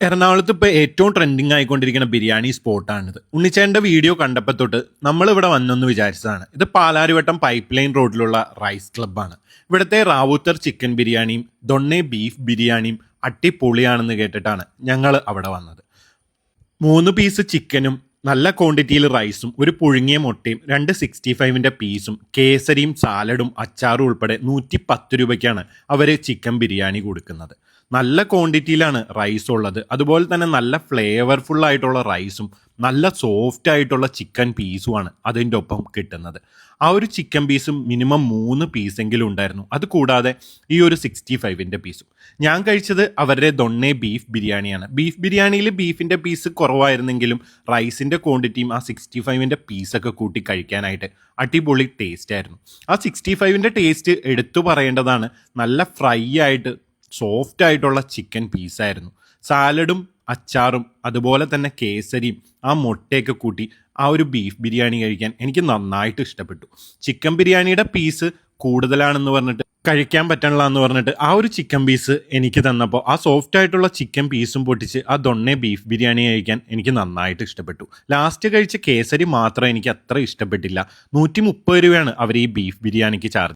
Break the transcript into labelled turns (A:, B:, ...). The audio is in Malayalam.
A: എറണാകുളത്ത് ഇപ്പോൾ ഏറ്റവും ട്രെൻഡിങ് ആയിക്കൊണ്ടിരിക്കുന്ന ബിരിയാണി സ്പോട്ടാണിത്. ഉണ്ണിച്ചേന്റെ വീഡിയോ കണ്ടപ്പോൾ തൊട്ട് നമ്മളിവിടെ വന്നെന്ന് വിചാരിച്ചതാണ്. ഇത് പാലാരിവട്ടം പൈപ്പ് ലൈൻ റോഡിലുള്ള റൈസ് ക്ലബ്ബാണ് ഇവിടുത്തെ റാവുത്തർ ചിക്കൻ ബിരിയാണിയും ദൊണ്ണെ ബീഫ് ബിരിയാണിയും അട്ടിപ്പൊളിയാണെന്ന് കേട്ടിട്ടാണ് ഞങ്ങൾ അവിടെ വന്നത്. മൂന്ന് പീസ് ചിക്കനും നല്ല ക്വാണ്ടിറ്റിയിൽ റൈസും ഒരു പുഴുങ്ങിയ മുട്ടയും രണ്ട് സിക്സ്റ്റി ഫൈവിന്റെ പീസും കേസരിയും സാലഡും അച്ചാറും ഉൾപ്പെടെ നൂറ്റി പത്ത് രൂപയ്ക്കാണ് അവർ ചിക്കൻ ബിരിയാണി കൊടുക്കുന്നത്. നല്ല ക്വാണ്ടിറ്റിയിലാണ് റൈസ് ഉള്ളത്. അതുപോലെ തന്നെ നല്ല ഫ്ലേവർഫുൾ ആയിട്ടുള്ള റൈസും നല്ല സോഫ്റ്റ് ആയിട്ടുള്ള ചിക്കൻ പീസുമാണ് അതിന്റെ ഒപ്പം കിട്ടുന്നത്. ആ ഒരു ചിക്കൻ പീസും മിനിമം മൂന്ന് പീസെങ്കിലും ഉണ്ടായിരുന്നു. അത് കൂടാതെ ഈ ഒരു സിക്സ്റ്റി ഫൈവിന്റെ പീസും ഞാൻ കഴിച്ചത് അവരുടെ ദൊണ്ണെ ബീഫ് ബിരിയാണിയാണ് ബീഫ് ബിരിയാണിയിൽ ബീഫിന്റെ പീസ് കുറവായിരുന്നെങ്കിലും റൈസിന്റെ ക്വാണ്ടിറ്റിയും ആ സിക്സ്റ്റി ഫൈവിന്റെ പീസൊക്കെ കൂട്ടി കഴിക്കാനായിട്ട് അടിപൊളി ടേസ്റ്റ് ആയിരുന്നു. ആ സിക്സ്റ്റി ഫൈവിന്റെ ടേസ്റ്റ് എടുത്തു പറയേണ്ടതാണ് നല്ല ഫ്രൈ ആയിട്ട് സോഫ്റ്റ് ആയിട്ടുള്ള ചിക്കൻ പീസായിരുന്നു സാലഡും അച്ചാറും അതുപോലെ തന്നെ കേസരിയും ആ മുട്ടയൊക്കെ കൂട്ടി ആ ഒരു ബീഫ് ബിരിയാണി കഴിക്കാൻ എനിക്ക് നന്നായിട്ട് ഇഷ്ടപ്പെട്ടു. ചിക്കൻ ബിരിയാണിയുടെ പീസ് കൂടുതലാണെന്ന് പറഞ്ഞിട്ട് കഴിക്കാൻ പറ്റണില്ല എന്ന് പറഞ്ഞിട്ട് ആ ഒരു ചിക്കൻ പീസ് എനിക്ക് തന്നപ്പോൾ ആ സോഫ്റ്റ് ആയിട്ടുള്ള ചിക്കൻ പീസും പൊട്ടിച്ച് ആ ദൊണ്ണെ ബീഫ് ബിരിയാണി കഴിക്കാൻ എനിക്ക് നന്നായിട്ട് ഇഷ്ടപ്പെട്ടു. ലാസ്റ്റ് കഴിച്ച കേസരി മാത്രം എനിക്ക് അത്ര ഇഷ്ടപ്പെട്ടില്ല. നൂറ്റി രൂപയാണ് അവർ ഈ ബീഫ് ബിരിയാണിക്ക് ചാർജ്